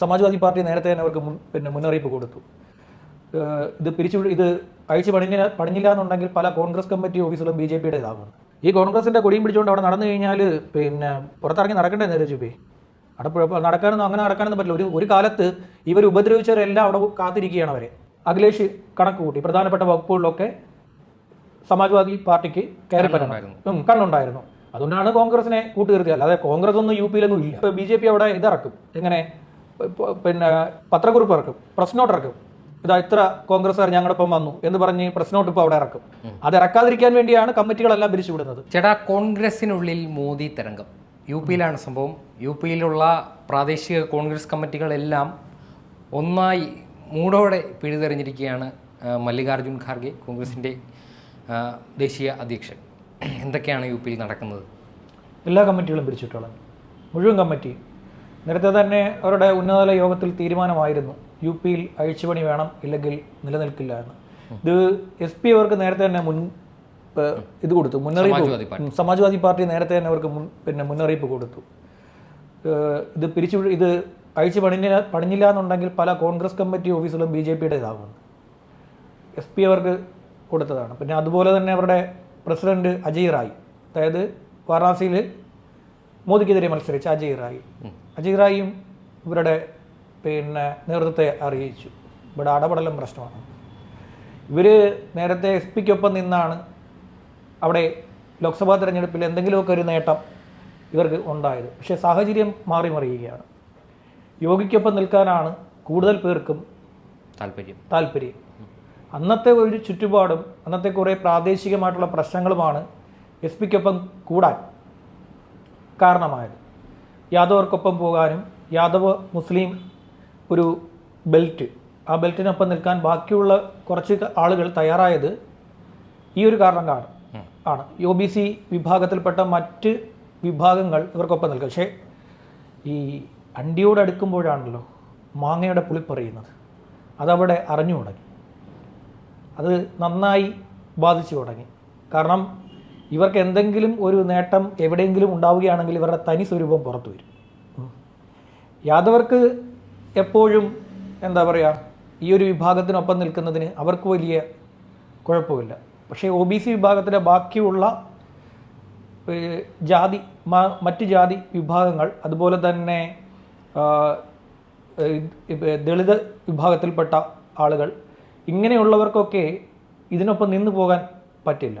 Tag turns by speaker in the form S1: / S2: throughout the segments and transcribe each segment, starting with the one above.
S1: Samajwadi party നേരത്തെ തന്നെ അവർക്ക് പിന്നെ മുന്നറിയിപ്പ് കൊടുത്തു. ഇത് പിരിച്ചു ഇത് അഴിച്ചു പണി പണിഞ്ഞില്ല എന്നുണ്ടെങ്കിൽ പല കോൺഗ്രസ് കമ്മിറ്റി ഓഫീസുകളും ബി ജെ പിയുടെ ഇതാകും ഈ കോൺഗ്രസിന്റെ കൊടിയും പിടിച്ചുകൊണ്ട് അവിടെ നടന്നു കഴിഞ്ഞാൽ പിന്നെ പുറത്തിറങ്ങി നടക്കണ്ടേ നേരെ ചുപ്പി അവിടെ നടക്കാനൊന്നും അങ്ങനെ നടക്കാനൊന്നും പറ്റില്ല. ഒരു ഒരു കാലത്ത് ഇവർ ഉപദ്രവിച്ചവരെല്ലാം അവിടെ കാത്തിരിക്കുകയാണ് അവരെ. അഖിലേഷ് കണക്ക് കൂട്ടി പ്രധാനപ്പെട്ട വകുപ്പുകളിലൊക്കെ സമാജ്വാദി പാർട്ടിക്ക് കയറി കണ്ണുണ്ടായിരുന്നു അതുകൊണ്ടാണ് കോൺഗ്രസിനെ കൂട്ടുകീർത്തിയത് അല്ലാതെ കോൺഗ്രസ് ഒന്നും യു പിയിലൊന്നും ഇല്ല. ബി ജെ പി അവിടെ ഇതിറക്കും. എങ്ങനെ? പിന്നെ പത്രക്കുറിപ്പ് ഇറക്കും. പ്രസ് നോട്ട് ഇറക്കും. ഇതാ ഇത്ര കോൺഗ്രസ്സുകാർ ഞങ്ങളൊപ്പം വന്നു എന്ന് പറഞ്ഞ് പ്രസ് നോട്ട് ഇപ്പോൾ അവിടെ ഇറക്കും. അത് ഇറക്കാതിരിക്കാൻ വേണ്ടിയാണ് കമ്മിറ്റികളെല്ലാം പിരിച്ചുവിടുന്നത്.
S2: ചേട്ടാ കോൺഗ്രസിനുള്ളിൽ മോദി തരംഗം യു പിയിലാണ് സംഭവം. യു പിയിലുള്ള പ്രാദേശിക കോൺഗ്രസ് കമ്മിറ്റികളെല്ലാം ഒന്നായി മൂടോടെ പിഴുതെറിഞ്ഞിരിക്കുകയാണ് മല്ലികാർജുൻ ഖാർഗെ കോൺഗ്രസിന്റെ ദേശീയ അധ്യക്ഷൻ. എന്തൊക്കെയാണ് യു പിയിൽ നടക്കുന്നത്?
S1: എല്ലാ കമ്മിറ്റികളും പിരിച്ചിട്ടുള്ളത്. മുഴുവൻ കമ്മിറ്റി നേരത്തെ തന്നെ അവരുടെ ഉന്നതതല യോഗത്തിൽ തീരുമാനമായിരുന്നു. യു പിയിൽ അഴിച്ചുപണി വേണം ഇല്ലെങ്കിൽ നിലനിൽക്കില്ല എന്ന്. ഇത് എസ് പി അവർക്ക് നേരത്തെ തന്നെ മുൻ ഇത് കൊടുത്തു. മുന്നറിയിപ്പ്
S2: സമാജ്വാദി പാർട്ടി.
S1: നേരത്തെ തന്നെ അവർക്ക് പിന്നെ മുന്നറിയിപ്പ് കൊടുത്തു. ഇത് പിരിച്ചു ഇത് അഴിച്ചു പണിഞ്ഞില്ല പണിഞ്ഞില്ല എന്നുണ്ടെങ്കിൽ പല കോൺഗ്രസ് കമ്മിറ്റി ഓഫീസുകളും ബി ജെ പിയുടെ ഇതാകുന്നു എസ് പി അവർക്ക് കൊടുത്തതാണ്. പിന്നെ അതുപോലെ തന്നെ അവരുടെ പ്രസിഡന്റ് അജയ് റായ് അതായത് വാരണാസിയിൽ മോദിക്കെതിരെ മത്സരിച്ച അജയ് റായി. അജയ് റായിയും ഇവരുടെ പിന്നെ നേതൃത്വത്തെ അറിയിച്ചു. ഇവിടെ അടപടലും പ്രശ്നമാണ്. ഇവർ നേരത്തെ എസ് പിക്കൊപ്പം നിന്നാണ് അവിടെ ലോക്സഭാ തെരഞ്ഞെടുപ്പിൽ എന്തെങ്കിലുമൊക്കെ ഒരു നേട്ടം ഇവർക്ക് ഉണ്ടായത്. പക്ഷേ സാഹചര്യം മാറി മറിയുകയാണ് യോഗിക്കൊപ്പം നിൽക്കാനാണ് കൂടുതൽ പേർക്കും
S2: താല്പര്യം.
S1: താല്പര്യം. അന്നത്തെ ഒരു ചുറ്റുപാടും അന്നത്തെ കുറേ പ്രാദേശികമായിട്ടുള്ള പ്രശ്നങ്ങളുമാണ് എസ് പിക്കൊപ്പം കൂടാൻ. കാരണമായത്. യാദവർക്കൊപ്പം പോകാനും യാദവ് മുസ്ലിം ഒരു ബെൽറ്റ് ആ ബെൽറ്റിനൊപ്പം നിൽക്കാൻ ബാക്കിയുള്ള കുറച്ച് ആളുകൾ തയ്യാറായത് ഈ ഒരു കാരണം കാരണം ആണ്. ഒ ബി സി വിഭാഗത്തിൽപ്പെട്ട മറ്റ് വിഭാഗങ്ങൾ ഇവർക്കൊപ്പം നിൽക്കുക പക്ഷേ ഈ അണ്ടിയോട് അടുക്കുമ്പോഴാണല്ലോ മാങ്ങയുടെ പുളിപ്പറിയുന്നത്. അതവിടെ അറിഞ്ഞു തുടങ്ങി അത് നന്നായി ബാധിച്ചു തുടങ്ങി കാരണം ഇവർക്ക് എന്തെങ്കിലും ഒരു നേട്ടം എവിടെയെങ്കിലും ഉണ്ടാവുകയാണെങ്കിൽ ഇവരുടെ തനി സ്വരൂപം പുറത്തു വരും. യാദവർക്ക് എപ്പോഴും എന്താ പറയുക ഈ ഒരു വിഭാഗത്തിനൊപ്പം നിൽക്കുന്നതിന് അവർക്ക് വലിയ കുഴപ്പമില്ല. പക്ഷേ ഒ ബി സി വിഭാഗത്തിലെ ബാക്കിയുള്ള ജാതി മറ്റ് ജാതി വിഭാഗങ്ങൾ അതുപോലെ തന്നെ ദളിത് വിഭാഗത്തിൽപ്പെട്ട ആളുകൾ ഇങ്ങനെയുള്ളവർക്കൊക്കെ ഇതിനൊപ്പം നിന്നു പോകാൻ പറ്റില്ല.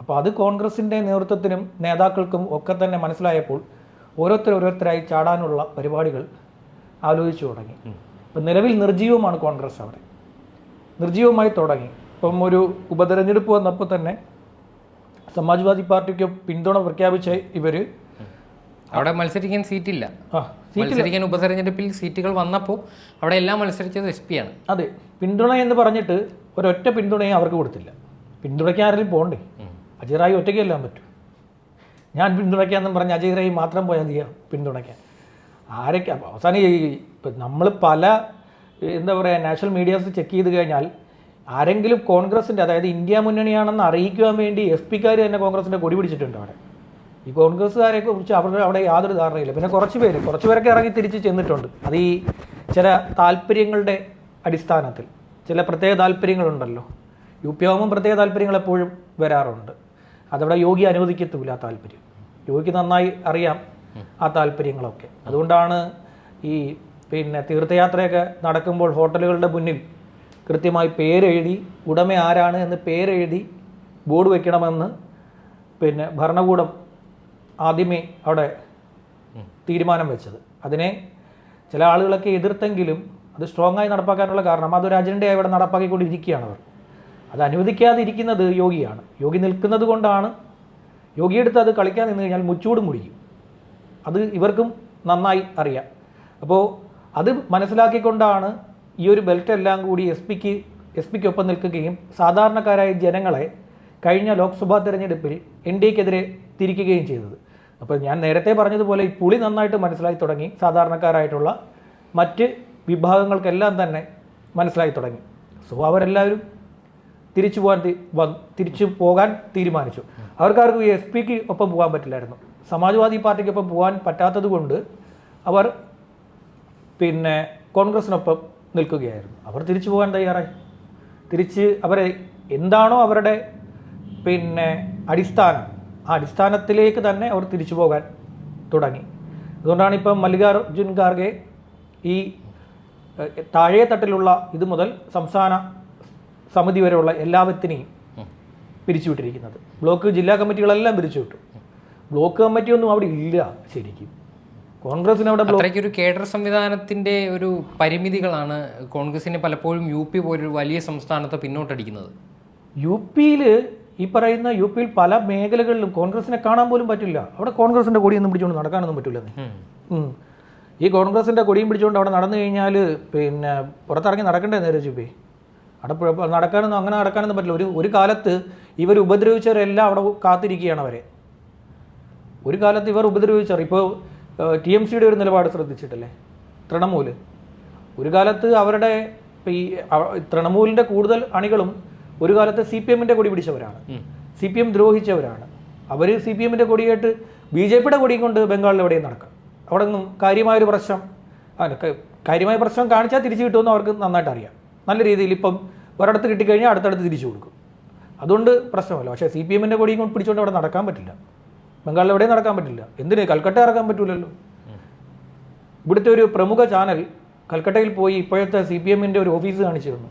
S1: അപ്പോൾ അത് കോൺഗ്രസിന്റെ നേതൃത്വത്തിനും നേതാക്കൾക്കും ഒക്കെ തന്നെ മനസ്സിലായപ്പോൾ ഓരോരുത്തർ ഓരോരുത്തരായി ചാടാനുള്ള പരിപാടികൾ ആലോചിച്ചു തുടങ്ങി. ഇപ്പം നിലവിൽ നിർജീവമാണ് കോൺഗ്രസ് അവിടെ. നിർജീവമായി തുടങ്ങി. ഇപ്പം ഒരു ഉപതെരഞ്ഞെടുപ്പ് വന്നപ്പോൾ തന്നെ സമാജ്വാദി പാർട്ടിക്ക് പിന്തുണ പ്രഖ്യാപിച്ച ഇവർ
S2: അവിടെ മത്സരിക്കാൻ സീറ്റില്ല. മത്സരിക്കാൻ ഉപതെരഞ്ഞെടുപ്പിൽ സീറ്റുകൾ വന്നപ്പോൾ അവിടെ എല്ലാം മത്സരിച്ചത് എസ് പി ആണ്.
S1: അതെ പിന്തുണ എന്ന് പറഞ്ഞിട്ട് ഒരൊറ്റ പിന്തുണയും അവർക്ക് കൊടുത്തില്ല. പിന്തുണയ്ക്ക് ആരെങ്കിലും പോകണ്ടേ അജയ് റായി ഒറ്റയ്ക്ക് എല്ലാം പറ്റും. ഞാൻ പിന്തുണയ്ക്കാമെന്നും പറഞ്ഞ് അജയ് മാത്രം പോയാൽ മതിയോ? പിന്തുണയ്ക്കാൻ. ആരൊക്കെ അവസാനം ഈ നമ്മൾ പല എന്താ പറയുക നാഷണൽ മീഡിയാസ് ചെക്ക് ചെയ്ത് കഴിഞ്ഞാൽ ആരെങ്കിലും കോൺഗ്രസിന്റെ അതായത് ഇന്ത്യ മുന്നണിയാണെന്ന് അറിയിക്കുവാൻ വേണ്ടി എസ് പിക്കാർ തന്നെ കോൺഗ്രസിന്റെ കൊടി പിടിച്ചിട്ടുണ്ട് അവിടെ. ഈ കോൺഗ്രസ്സുകാരെ കുറിച്ച് അവരുടെ അവിടെ യാതൊരു ധാരണയില്ല. പിന്നെ കുറച്ച് പേര് കുറച്ച് പേരൊക്കെ ഇറങ്ങി തിരിച്ച് ചെന്നിട്ടുണ്ട്. അത് ഈ ചില താല്പര്യങ്ങളുടെ അടിസ്ഥാനത്തിൽ. ചില പ്രത്യേക താല്പര്യങ്ങളുണ്ടല്ലോ. യു പി ആവുമ്പം പ്രത്യേക താല്പര്യങ്ങൾ എപ്പോഴും വരാറുണ്ട്. അതവിടെ യോഗി അനുവദിക്കത്തില്ല ആ താല്പര്യം. യോഗിക്ക് നന്നായി അറിയാം ആ താല്പര്യങ്ങളൊക്കെ. അതുകൊണ്ടാണ് ഈ പിന്നെ തീർത്ഥയാത്രയൊക്കെ നടക്കുമ്പോൾ ഹോട്ടലുകളുടെ മുന്നിൽ കൃത്യമായി പേരെഴുതി ഉടമ ആരാണ് എന്ന് പേരെഴുതി ബോർഡ് വെക്കണമെന്ന് പിന്നെ ഭരണകൂടം ആദ്യമേ അവിടെ തീരുമാനം വെച്ചത്. അതിനെ ചില ആളുകളൊക്കെ എതിർത്തെങ്കിലും അത് സ്ട്രോങ് ആയി നടപ്പാക്കാനുള്ള കാരണം. അതൊരു അജണ്ടയായി ഇവിടെ നടപ്പാക്കിക്കൊണ്ടിരിക്കുകയാണ് അവർ. അത് അനുവദിക്കാതെ ഇരിക്കുന്നത് യോഗിയാണ്. യോഗി നിൽക്കുന്നത് കൊണ്ടാണ്. യോഗിയെടുത്ത് അത് കളിക്കാൻ നിന്ന് കഴിഞ്ഞാൽ മുച്ചൂടും മുടിക്കും അത് ഇവർക്കും നന്നായി അറിയാം. അപ്പോൾ അത് മനസ്സിലാക്കിക്കൊണ്ടാണ് ഈ ഒരു ബെൽറ്റ് എല്ലാം കൂടി എസ് പിക്ക് എസ് പിക്കൊപ്പം നിൽക്കുകയും സാധാരണക്കാരായ ജനങ്ങളെ കഴിഞ്ഞ ലോക്സഭാ തെരഞ്ഞെടുപ്പിൽ എൻ ഡി എക്കെതിരെ തിരിക്കുകയും ചെയ്തത്. അപ്പോൾ ഞാൻ നേരത്തെ പറഞ്ഞതുപോലെ ഈ പുളി നന്നായിട്ട് മനസ്സിലായി തുടങ്ങി. സാധാരണക്കാരായിട്ടുള്ള മറ്റ് വിഭാഗങ്ങൾക്കെല്ലാം തന്നെ മനസ്സിലായി തുടങ്ങി. സോ അവരെല്ലാവരും തിരിച്ചു പോകാൻ തിരിച്ചു പോകാൻ തീരുമാനിച്ചു. അവർക്കാർക്കും എസ് പിക്ക് ഒപ്പം പോകാൻ പറ്റില്ലായിരുന്നു. സമാജ്വാദി പാർട്ടിക്കൊപ്പം പോകാൻ പറ്റാത്തത് കൊണ്ട് അവർ പിന്നെ കോൺഗ്രസിനൊപ്പം നിൽക്കുകയായിരുന്നു. അവർ തിരിച്ചു പോകാൻ തയ്യാറായി. തിരിച്ച് അവരെ എന്താണോ അവരുടെ പിന്നെ അടിസ്ഥാനം ആ അടിസ്ഥാനത്തിലേക്ക് തന്നെ അവർ തിരിച്ചു പോകാൻ തുടങ്ങി. അതുകൊണ്ടാണ് ഇപ്പം മല്ലികാർജുൻ ഖാർഗെ ഈ താഴെ തട്ടിലുള്ള ഇത് മുതൽ സംസ്ഥാന സമിതി വരെയുള്ള എല്ലാവത്തിനെയും പിരിച്ചുവിട്ടിരിക്കുന്നത്. ബ്ലോക്ക് ജില്ലാ കമ്മിറ്റികളെല്ലാം പിരിച്ചുവിട്ടു. ബ്ലോക്ക് കമ്മിറ്റിയൊന്നും അവിടെ ഇല്ല ശരിക്കും. കോൺഗ്രസിന് അവിടെ
S2: ഒരു കേഡർ സംവിധാനത്തിന്റെ ഒരു പരിമിതികളാണ് കോൺഗ്രസിനെ പലപ്പോഴും യു പി പോലൊരു വലിയ സംസ്ഥാനത്തെ പിന്നോട്ടടിക്കുന്നത്.
S1: യു പിയിൽ ഈ പറയുന്ന യു പിയിൽ പല മേഖലകളിലും കോൺഗ്രസിനെ കാണാൻ പോലും പറ്റില്ല. അവിടെ കോൺഗ്രസിന്റെ കൊടിയൊന്നും പിടിച്ചുകൊണ്ട് നടക്കാനൊന്നും പറ്റില്ല ഈ കോൺഗ്രസിന്റെ കൊടിയും പിടിച്ചുകൊണ്ട് അവിടെ നടന്നു കഴിഞ്ഞാൽ പിന്നെ പുറത്തിറങ്ങി നടക്കണ്ടേ നേരെ ചുപ്പി അവിടെ നടക്കാനൊന്നും അങ്ങനെ നടക്കാനൊന്നും പറ്റില്ല. ഒരു ഒരു കാലത്ത് ഇവർ ഉപദ്രവിച്ചവരെല്ലാം അവിടെ കാത്തിരിക്കുകയാണ് അവരെ. ഒരു കാലത്ത് ഇവർ ഉപദ്രവിച്ചവർ. ഇപ്പോൾ ടി എം സിയുടെ ഒരു നിലപാട് ശ്രദ്ധിച്ചിട്ടില്ലേ? തൃണമൂൽ. ഒരു കാലത്ത് അവരുടെ ഇപ്പം ഈ തൃണമൂലിന്റെ കൂടുതൽ അണികളും ഒരു കാലത്ത് സി പി എമ്മിന്റെ കൊടി പിടിച്ചവരാണ്. സി പി എം ദ്രോഹിച്ചവരാണ്. അവർ സി പി എമ്മിന്റെ കൊടിയായിട്ട് ബി ജെ പിയുടെ കൊടിയും കൊണ്ട് ബംഗാളിൽ എവിടെയും നടക്കാം. അവിടെ ഒന്നും കാര്യമായൊരു പ്രശ്നം കാര്യമായ പ്രശ്നം കാണിച്ചാൽ തിരിച്ചു കിട്ടുമെന്ന് അവർക്ക് നന്നായിട്ട് അറിയാം. നല്ല രീതിയിൽ ഇപ്പം ഒരിടത്ത് കിട്ടിക്കഴിഞ്ഞാൽ അടുത്തടുത്ത് തിരിച്ചു കൊടുക്കും. അതുകൊണ്ട് പ്രശ്നമല്ല. പക്ഷേ സി പി എമ്മിന്റെ കൂടി കൊണ്ട് പിടിച്ചുകൊണ്ട് അവിടെ നടക്കാൻ പറ്റില്ല. ബംഗാളിൽ എവിടെയും നടക്കാൻ പറ്റില്ല. എന്തിന്? കൽക്കട്ട ഇറക്കാൻ പറ്റൂലല്ലോ. ഇവിടുത്തെ ഒരു പ്രമുഖ ചാനൽ കൽക്കട്ടയിൽ പോയി ഇപ്പോഴത്തെ സി പി എമ്മിന്റെ ഒരു ഓഫീസ് കാണിച്ചു തന്നു.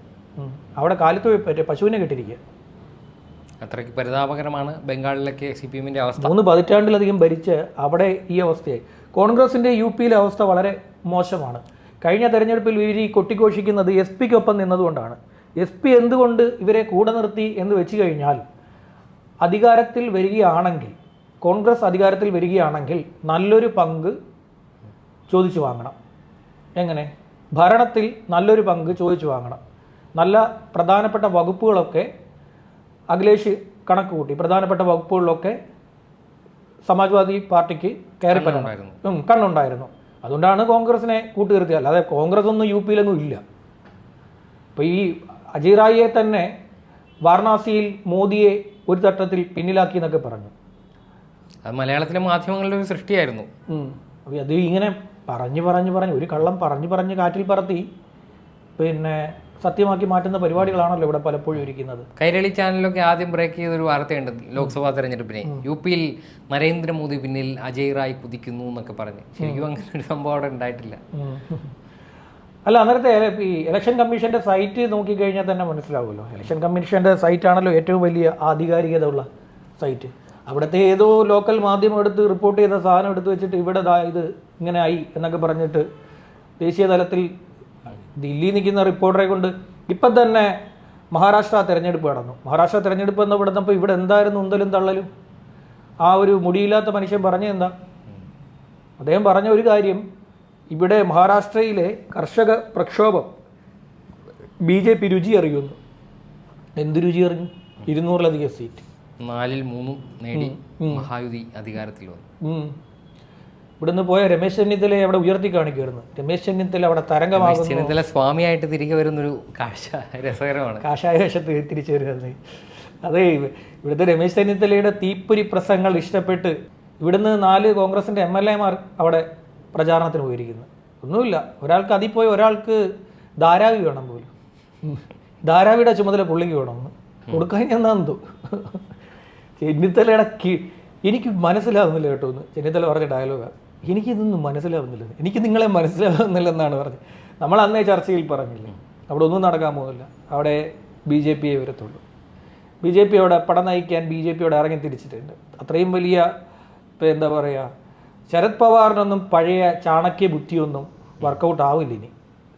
S1: അവിടെ കാലത്ത് പറ്റിയ പശുവിനെ കെട്ടിരിക്കുക.
S2: അത്രയ്ക്ക് പരിതാപകരമാണ് ബംഗാളിലൊക്കെ സി പി എമ്മിന്റെ അവസ്ഥ.
S1: മൂന്ന് പതിറ്റാണ്ടിലധികം ഭരിച്ച് അവിടെ ഈ അവസ്ഥയായി. കോൺഗ്രസിന്റെ യു പിയിലെ അവസ്ഥ വളരെ മോശമാണ്. കഴിഞ്ഞ തെരഞ്ഞെടുപ്പിൽ ഇവർ ഈ കൊട്ടിഘോഷിക്കുന്നത് എസ് പിക്കൊപ്പം നിന്നതുകൊണ്ടാണ്. എസ് പി എന്തുകൊണ്ട് ഇവരെ കൂടെ നിർത്തി എന്ന് വെച്ച് കഴിഞ്ഞാൽ അധികാരത്തിൽ വരികയാണെങ്കിൽ കോൺഗ്രസ് അധികാരത്തിൽ വരികയാണെങ്കിൽ നല്ലൊരു പങ്ക് ചോദിച്ചു വാങ്ങണം. എങ്ങനെ? ഭരണത്തിൽ നല്ലൊരു പങ്ക് ചോദിച്ചു വാങ്ങണം. നല്ല പ്രധാനപ്പെട്ട വകുപ്പുകളൊക്കെ അഖിലേഷ് കണക്ക് കൂട്ടി പ്രധാനപ്പെട്ട വകുപ്പുകളിലൊക്കെ സമാജ്വാദി പാർട്ടിക്ക് കയറി പറ്റണം
S2: ഉണ്ടായിരുന്നു.
S1: കണ്ണുണ്ടായിരുന്നു. അതുകൊണ്ടാണ് കോൺഗ്രസിനെ കൂട്ടുനിർത്തിയത് അല്ലാതെ കോൺഗ്രസ് ഒന്നും യു പിയിലൊന്നും ഇല്ല. ഇപ്പോൾ ഈ അജിറായിയെ തന്നെ വാരണാസിയിൽ മോദിയെ ഒരു തട്ടത്തിൽ പിന്നിലാക്കി എന്നൊക്കെ പറഞ്ഞു.
S2: അത് മലയാളത്തിലെ മാധ്യമങ്ങളുടെ ഒരു സൃഷ്ടിയായിരുന്നു.
S1: അത് ഇങ്ങനെ പറഞ്ഞു പറഞ്ഞു പറഞ്ഞ് ഒരു കള്ളം പറഞ്ഞു പറഞ്ഞ് കാറ്റിൽ പറത്തി. പിന്നെ സത്യമാക്കി മാറ്റുന്ന പരിപാടികളാണല്ലോ ഇവിടെ പലപ്പോഴും ഇരിക്കുന്നത്.
S2: കൈരളി ചാനലിലൊക്കെ ആദ്യം ബ്രേക്ക് ചെയ്തൊരു വാർത്തയുണ്ട് ലോക്സഭാ തെരഞ്ഞെടുപ്പിനെ. യു പിയിൽ നരേന്ദ്രമോദി പിന്നിൽ അജയ് റായ് കുതിക്കുന്നു എന്നൊക്കെ പറഞ്ഞ്. ശരിക്കും അങ്ങനെ ഒരു സംഭവം അവിടെ ഉണ്ടായിട്ടില്ല.
S1: അല്ല അന്നേരത്തെ ഈ ഇലക്ഷൻ കമ്മീഷന്റെ സൈറ്റ് നോക്കിക്കഴിഞ്ഞാൽ തന്നെ മനസ്സിലാവുമല്ലോ. ഇലക്ഷൻ കമ്മീഷന്റെ സൈറ്റ് ആണല്ലോ ഏറ്റവും വലിയ ആധികാരികത ഉള്ള സൈറ്റ്. അവിടുത്തെ ഏതോ ലോക്കൽ മാധ്യമം എടുത്ത് റിപ്പോർട്ട് ചെയ്ത സാധനം എടുത്ത് വെച്ചിട്ട് ഇവിടെ ഇത് ഇങ്ങനെ ആയി എന്നൊക്കെ പറഞ്ഞിട്ട് ദേശീയ തലത്തിൽ ദില്ലി നിൽക്കുന്ന റിപ്പോർട്ടറെ കൊണ്ട് ഇപ്പം തന്നെ മഹാരാഷ്ട്ര തിരഞ്ഞെടുപ്പ് നടന്നു മഹാരാഷ്ട്ര തിരഞ്ഞെടുപ്പ് എന്ന് പെടുന്നപ്പോൾ ഇവിടെ എന്തായിരുന്നു ഉന്തലും തള്ളലും? ആ ഒരു മുടിയില്ലാത്ത മനുഷ്യൻ പറഞ്ഞ എന്താ? അദ്ദേഹം പറഞ്ഞ ഒരു കാര്യം ഇവിടെ മഹാരാഷ്ട്രയിലെ കർഷക പ്രക്ഷോഭം ബി ജെ പി രുചി അറിയുന്നു. എന്ത് രുചി അറിഞ്ഞു? ഇരുന്നൂറിലധികം സീറ്റ്.
S2: നാലിൽ മൂന്നും നേടി മഹായുതി അധികാരത്തിൽ വന്നു.
S1: ഇവിടുന്ന് പോയ രമേശ് ചെന്നിത്തല അവിടെ ഉയർത്തി കാണിക്കുമായിരുന്നു രമേശ് ചെന്നിത്തല അവിടെ തരംഗമാകുന്നു.
S2: ചെന്നിത്തല സ്വാമിയായിട്ട് തിരികെ വരുന്നൊരു കാഴ്ച രസകരമാണ്.
S1: കാഷായ വേഷത്ത് തിരിച്ചു വരുന്നത് അതെ ഇവിടുത്തെ രമേശ് ചെന്നിത്തലയുടെ തീപ്പൊരി പ്രസംഗങ്ങൾ ഇഷ്ടപ്പെട്ട് ഇവിടുന്ന് നാല് കോൺഗ്രസിന്റെ എം എൽ എമാർ അവിടെ പ്രചാരണത്തിന് പോയിരിക്കുന്നു. ഒന്നുമില്ല ഒരാൾക്ക് അതിൽ പോയി ഒരാൾക്ക് ധാരാവി വേണം പോലും. ധാരാവിയുടെ ചുമതല പുള്ളിക്ക് വേണമെന്ന് കൊടുക്കാൻ എന്താണെന്തോ ചെന്നിത്തലയുടെ കി എനിക്ക് മനസ്സിലാകുന്നില്ല കേട്ടോ ഒന്ന്. ചെന്നിത്തല പറഞ്ഞ ഡയലോഗാണ് എനിക്കിതൊന്നും മനസ്സിലാവുന്നില്ല. എനിക്ക് നിങ്ങളെ മനസ്സിലാവുന്നില്ലെന്നാണ് പറഞ്ഞത്. നമ്മൾ അന്നേ ചർച്ചയിൽ പറഞ്ഞില്ലേ? അവിടെ ഒന്നും നടക്കാൻ പോകുന്നില്ല. അവിടെ ബി ജെ പിയെ വരത്തുള്ളൂ. ബി ജെ പിയോടെ പടം നയിക്കാൻ ബി ജെ പിയോടെ ഇറങ്ങി തിരിച്ചിട്ടുണ്ട്. അത്രയും വലിയ ഇപ്പം എന്താ പറയുക ശരത് പവാറിനൊന്നും പഴയ ചാണക്യ ബുദ്ധിയൊന്നും വർക്കൗട്ട് ആവില്ല ഇനി.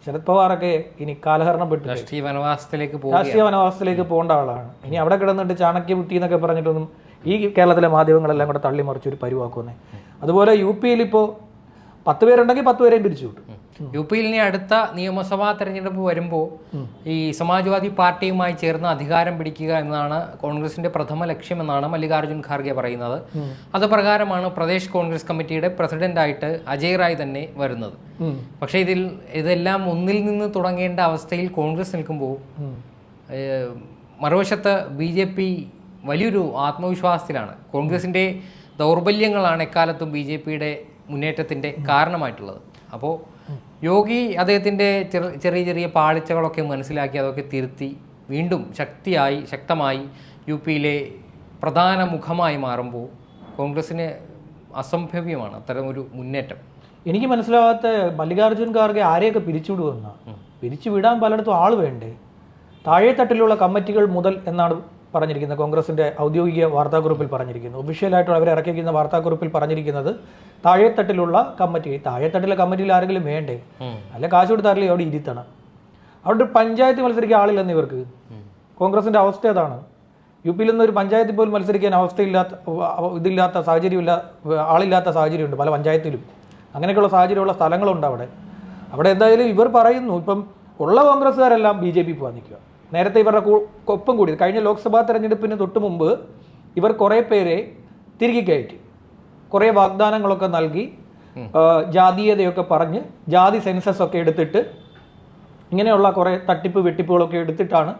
S1: ശരത് പവാറൊക്കെ ഇനി കാലഹരണപ്പെട്ട്
S2: രാഷ്ട്രീയ വനവാസത്തിലേക്ക് പോകും
S1: രാഷ്ട്രീയ വനവാസത്തിലേക്ക് പോകേണ്ട ആളാണ്. ഇനി അവിടെ കിടന്നിട്ട് ചാണക്യ ബുദ്ധി എന്നൊക്കെ പറഞ്ഞിട്ടൊന്നും ഈ കേരളത്തിലെ മാധ്യമങ്ങളെല്ലാം കൂടെ തള്ളി മറിച്ച് ഒരു പരിവാക്കുന്നേ അതുപോലെ യു പിയിൽ ഇപ്പോൾ പത്ത് പേരുണ്ടെങ്കിൽ പത്ത് പേരെയും പിരിച്ചു വിട്ടു.
S2: യു പിയിൽ ഇനി അടുത്ത നിയമസഭാ തെരഞ്ഞെടുപ്പ് വരുമ്പോൾ ഈ സമാജ്വാദി പാർട്ടിയുമായി ചേർന്ന് അധികാരം പിടിക്കുക എന്നതാണ് കോൺഗ്രസിന്റെ പ്രഥമ ലക്ഷ്യമെന്നാണ് മല്ലികാർജുൻ ഖാർഗെ പറയുന്നത്. അത് പ്രകാരമാണ് പ്രദേശ് കോൺഗ്രസ് കമ്മിറ്റിയുടെ പ്രസിഡന്റായിട്ട് അജയ് റായ് തന്നെ വരുന്നത്. പക്ഷെ ഇതിൽ ഇതെല്ലാം ഒന്നിൽ നിന്ന് തുടങ്ങേണ്ട അവസ്ഥയിൽ കോൺഗ്രസ് നിൽക്കുമ്പോൾ മറുവശത്ത് ബി ജെ പി വലിയൊരു ആത്മവിശ്വാസത്തിലാണ്. കോൺഗ്രസിന്റെ ദൗർബല്യങ്ങളാണ് എക്കാലത്തും ബി ജെ പിയുടെ മുന്നേറ്റത്തിന്റെ കാരണമായിട്ടുള്ളത്. അപ്പോൾ യോഗി അദ്ദേഹത്തിന്റെ ചെറിയ ചെറിയ പാളിച്ചകളൊക്കെ മനസ്സിലാക്കി അതൊക്കെ തിരുത്തി വീണ്ടും ശക്തിയായി ശക്തമായി യു പിയിലെ പ്രധാന മുഖമായി മാറുമ്പോൾ കോൺഗ്രസ്സിന് അസംഭവ്യമാണ് അത്തരം ഒരു മുന്നേറ്റം.
S1: എനിക്ക് മനസ്സിലാവാത്ത മല്ലികാർജുൻ ഖാർഗെ ആരെയൊക്കെ പിരിച്ചുവിടുമെന്ന? പിരിച്ചുവിടാൻ പലയിടത്തും ആൾ വേണ്ടേ? താഴെത്തട്ടിലുള്ള കമ്മിറ്റികൾ മുതൽ എന്നാണ് പറഞ്ഞിരിക്കുന്നത് കോൺഗ്രസിന്റെ ഔദ്യോഗിക വാർത്താക്കുറിപ്പിൽ പറഞ്ഞിരിക്കുന്നു. ഒഫീഷ്യലായിട്ട് അവർ ഇറക്കിയിരിക്കുന്ന വാർത്താക്കുറിപ്പിൽ പറഞ്ഞിരിക്കുന്നത് താഴെത്തട്ടിലുള്ള കമ്മിറ്റി താഴെത്തട്ടിലെ കമ്മിറ്റിയിൽ ആരെങ്കിലും വേണ്ടേ? അല്ല കാശ് കൊടുത്താറില്ലേ അവിടെ ഇരുത്തണം. അവിടെ ഒരു പഞ്ചായത്ത് മത്സരിക്കാൻ ആളില്ലെന്ന് ഇവർക്ക്. കോൺഗ്രസിന്റെ അവസ്ഥ അതാണ്. യു പിയിൽ നിന്ന് ഒരു പഞ്ചായത്തിൽ പോലും മത്സരിക്കാൻ അവസ്ഥയില്ലാത്ത അവ- ഇതില്ലാത്ത സാഹചര്യമില്ല ആളില്ലാത്ത സാഹചര്യമുണ്ട് പല പഞ്ചായത്തിലും. അങ്ങനെയൊക്കെയുള്ള സാഹചര്യമുള്ള സ്ഥലങ്ങളുണ്ട് അവിടെ. അവിടെ എന്തായാലും ഇവർ പറയുന്നു ഇപ്പം ഉള്ള കോൺഗ്രസ്സുകാരെല്ലാം ബി ജെ പി പോകാൻ നിൽക്കുക നേരത്തെ ഇവരുടെ ഒപ്പം കൂടി. കഴിഞ്ഞ ലോക്സഭാ തെരഞ്ഞെടുപ്പിന് തൊട്ട് മുമ്പ് ഇവർ കുറേ പേരെ തിരികെ കയറ്റി. കുറേ വാഗ്ദാനങ്ങളൊക്കെ നൽകി ജാതീയതയൊക്കെ പറഞ്ഞ് ജാതി സെൻസസ് ഒക്കെ എടുത്തിട്ട് ഇങ്ങനെയുള്ള കുറേ തട്ടിപ്പ് വെട്ടിപ്പുകളൊക്കെ എടുത്തിട്ടാണ്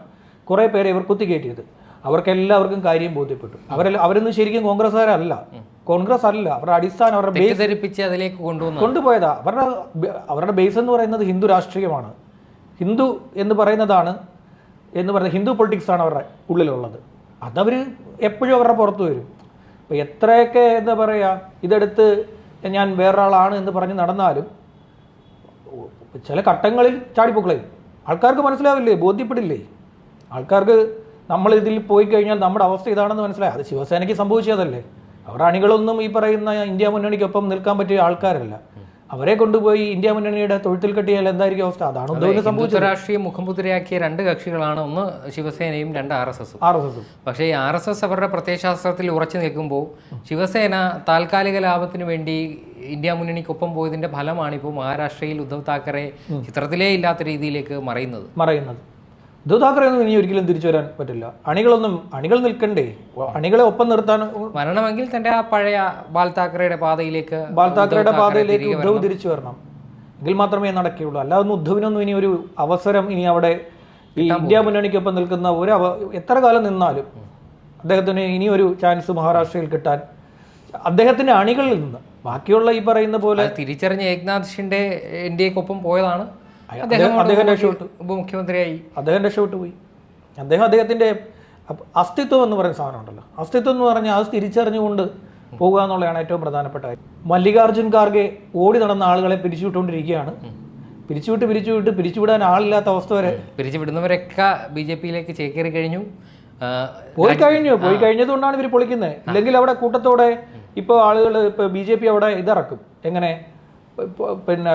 S1: കുറേ പേരെ ഇവർ കുത്തിക്കയറ്റിയത് അവർക്കെല്ലാവർക്കും കാര്യം ബോധ്യപ്പെട്ടു. അവരെല്ലാം അവരൊന്നും ശരിക്കും കോൺഗ്രസ്സുകാരല്ല. കോൺഗ്രസ് അല്ല അവരുടെ അടിസ്ഥാനം അവരുടെ ബേസ്
S2: അതിലേക്ക് കൊണ്ടുവന്ന
S1: കൊണ്ടുപോയതാ. അവരുടെ അവരുടെ ബേസ് എന്ന് പറയുന്നത് ഹിന്ദു രാഷ്ട്രീയമാണ്. ഹിന്ദു എന്ന് പറയുന്നതാണ് എന്ന് പറയുന്നത് ഹിന്ദു പൊളിറ്റിക്സാണ് അവരുടെ ഉള്ളിലുള്ളത്. അതവർ എപ്പോഴും അവരുടെ പുറത്ത് വരും. അപ്പോൾ എത്രയൊക്കെ എന്താ പറയുക ഇതെടുത്ത് ഞാൻ വേറൊരാളാണ് എന്ന് പറഞ്ഞ് നടന്നാലും ചില ഘട്ടങ്ങളിൽ ചാടിപ്പൊക്കളയും. ആൾക്കാർക്ക് മനസ്സിലാവില്ലേ? ബോധ്യപ്പെടില്ലേ? ആൾക്കാർക്ക് നമ്മൾ ഇതിൽ പോയി കഴിഞ്ഞാൽ നമ്മുടെ അവസ്ഥ ഇതാണെന്ന് മനസ്സിലായി. അത് ശിവസേനയ്ക്ക് സംഭവിച്ചതല്ലേ? അവരുടെ അണികളൊന്നും ഈ പറയുന്ന ഇന്ത്യ മുന്നണിക്കൊപ്പം നിൽക്കാൻ പറ്റിയ ആൾക്കാരല്ല. അവരെ കൊണ്ടുപോയി ഇന്ത്യ മുന്നണിയുടെ തൊഴുത്തിൽ കെട്ടിയാൽ എന്തായിരിക്കും അവസ്ഥ? അതാണ് ഉദ്ധവിന് സംഭവിച്ചത്.
S2: രാഷ്ട്രീയം മുഖമുദ്രയാക്കിയ രണ്ട് കക്ഷികളാണ് ഒന്ന് ശിവസേനയും രണ്ട് ആർ എസ് എസും.
S1: ആർ എസ് എസും.
S2: പക്ഷേ ഈ ആർ എസ് എസ് അവരുടെ പ്രത്യയശാസ്ത്രത്തിൽ ഉറച്ചു നിൽക്കുമ്പോൾ ശിവസേന താൽക്കാലിക ലാഭത്തിന് വേണ്ടി ഇന്ത്യ മുന്നണിക്കൊപ്പം പോയതിന്റെ ഫലമാണ് ഇപ്പോൾ മഹാരാഷ്ട്രയിൽ ഉദ്ധവ് താക്കറെ ചിത്രത്തിലേ ഇല്ലാത്ത രീതിയിലേക്ക് മറയുന്നത്.
S1: മറയുന്നത്. ഉദ്ധവ് താക്കറെ ഒന്നും ഇനി ഒരിക്കലും തിരിച്ചു വരാൻ പറ്റില്ല. അണികളൊന്നും അണികൾ നിൽക്കണ്ടേ? അണികളെ ഒപ്പം നിർത്താൻ
S2: മരണമെങ്കിൽ തന്റെ ആ പഴയ ബാൽ താക്കറയുടെ പാതയിലേക്ക്
S1: ബാൽ താക്കറയുടെ പാതയിലേക്ക് ഉദ്ധവ് തിരിച്ചു വരണം. എങ്കിൽ മാത്രമേ നടക്കുകയുള്ളൂ. അല്ലാതെ ഉദ്ധവിനൊന്നും ഇനി ഒരു അവസരം ഇനി അവിടെ ഈ ഇന്ത്യ മുന്നണിക്കൊപ്പം നിൽക്കുന്ന ഒരു അവ എത്ര കാലം നിന്നാലും അദ്ദേഹത്തിന് ഇനി ഒരു ചാൻസ് മഹാരാഷ്ട്രയിൽ കിട്ടാൻ അദ്ദേഹത്തിന്റെ അണികളിൽ നിന്ന്. ബാക്കിയുള്ള ഈ പറയുന്ന പോലെ
S2: തിരിച്ചറിഞ്ഞ ഏക്നാഥ് ഷിൻഡെ എക്കൊപ്പം പോയതാണ്.
S1: അദ്ദേഹം-
S2: അദ്ദേഹം
S1: അദ്ദേഹം
S2: അങ്ങോട്ട് ഉപമുഖ്യമന്ത്രിയായി.
S1: അദ്ദേഹം രക്ഷപ്പെട്ടു പോയി. അദ്ദേഹം അദ്ദേഹത്തിന്റെ അസ്തിത്വം എന്ന് പറയുന്ന സാധനം ഉണ്ടല്ലോ. അസ്തിത്വം എന്ന് പറഞ്ഞാൽ അത് തിരിച്ചറിഞ്ഞുകൊണ്ട് പോകുക എന്നുള്ളതാണ് ഏറ്റവും പ്രധാനപ്പെട്ട കാര്യം. മല്ലികാർജുൻ ഖാർഗെ ഓടി നടന്ന ആളുകളെ പിരിച്ചുവിട്ടുകൊണ്ടിരിക്കുകയാണ്. പിരിച്ചുവിട്ട് പിരിച്ചുവിട്ട് പിരിച്ചുവിടാൻ ആളില്ലാത്ത അവസ്ഥ വരെ
S2: പിരിച്ചുവിടുന്നവരൊക്കെ ബി ജെ പിയിലേക്ക് ചേക്കേറി കഴിഞ്ഞു.
S1: പോയി കഴിഞ്ഞു പോയി കഴിഞ്ഞതുകൊണ്ടാണ് ഇവർ പൊളിക്കുന്നത്. ഇല്ലെങ്കിൽ അവിടെ കൂട്ടത്തോടെ ഇപ്പോൾ ആളുകൾ ഇപ്പോൾ ബി ജെ പി അവിടെ ഇതിറക്കും. എങ്ങനെ? പിന്നെ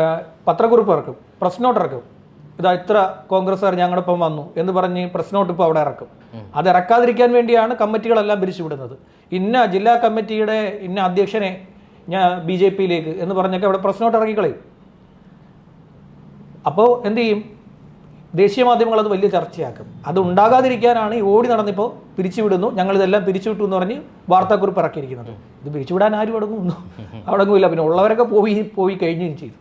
S1: പത്രക്കുറിപ്പ് ഇറക്കും പ്രസ് നോട്ട് ഇറക്കും. ഇതാ ഇത്ര കോൺഗ്രസ്സുകാർ ഒപ്പം വന്നു എന്ന് പറഞ്ഞ് പ്രസ് നോട്ട് ഇപ്പോൾ അവിടെ ഇറക്കും. അത് ഇറക്കാതിരിക്കാൻ വേണ്ടിയാണ് കമ്മിറ്റികളെല്ലാം പിരിച്ചുവിടുന്നത്. ഇന്ന ജില്ലാ കമ്മിറ്റിയുടെ ഇന്ന അധ്യക്ഷനെ ഞാൻ ബി ജെ പിയിലേക്ക് എന്ന് പറഞ്ഞൊക്കെ അവിടെ പ്രസ് നോട്ട് ഇറക്കിക്കളയും. അപ്പോൾ എന്ത് ചെയ്യും? ദേശീയ മാധ്യമങ്ങൾ അത് വലിയ ചർച്ചയാക്കും. അത് ഉണ്ടാകാതിരിക്കാനാണ് ഈ ഓടി നടന്നിപ്പോൾ പിരിച്ചുവിടുന്നു. ഞങ്ങൾ ഇതെല്ലാം പിരിച്ചുവിട്ടു എന്ന് പറഞ്ഞ് വാർത്താക്കുറിപ്പ് ഇറക്കിയിരിക്കുന്നത് ഇത് പിരിച്ചുവിടാൻ ആരും അടങ്ങുന്നു. അടങ്ങുമില്ല. പിന്നെ ഉള്ളവരൊക്കെ പോയി പോയി കഴിഞ്ഞും ചെയ്തു.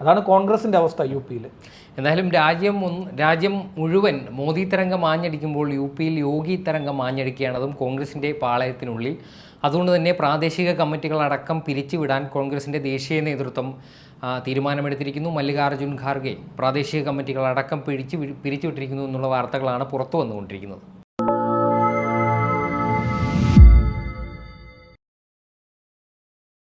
S1: അതാണ് കോൺഗ്രസിന്റെ അവസ്ഥ യു പിയിൽ
S2: എന്തായാലും രാജ്യം രാജ്യം മുഴുവൻ മോദി തരംഗം ആഞ്ഞടിക്കുമ്പോൾ യു പിയിൽ യോഗി തരംഗം ആഞ്ഞടിക്കുകയാണ് അതും കോൺഗ്രസിന്റെ പാളയത്തിനുള്ളിൽ. അതുകൊണ്ട് തന്നെ പ്രാദേശിക കമ്മിറ്റികളടക്കം പിരിച്ചുവിടാൻ കോൺഗ്രസിന്റെ ദേശീയ നേതൃത്വം തീരുമാനമെടുത്തിരിക്കുന്നു. മല്ലികാർജുൻ ഖാർഗെ പ്രാദേശിക കമ്മിറ്റികളടക്കം പിരിച്ചു പിരിച്ചുവിട്ടിരിക്കുന്നു എന്നുള്ള വാർത്തകളാണ് പുറത്തു വന്നുകൊണ്ടിരിക്കുന്നത്.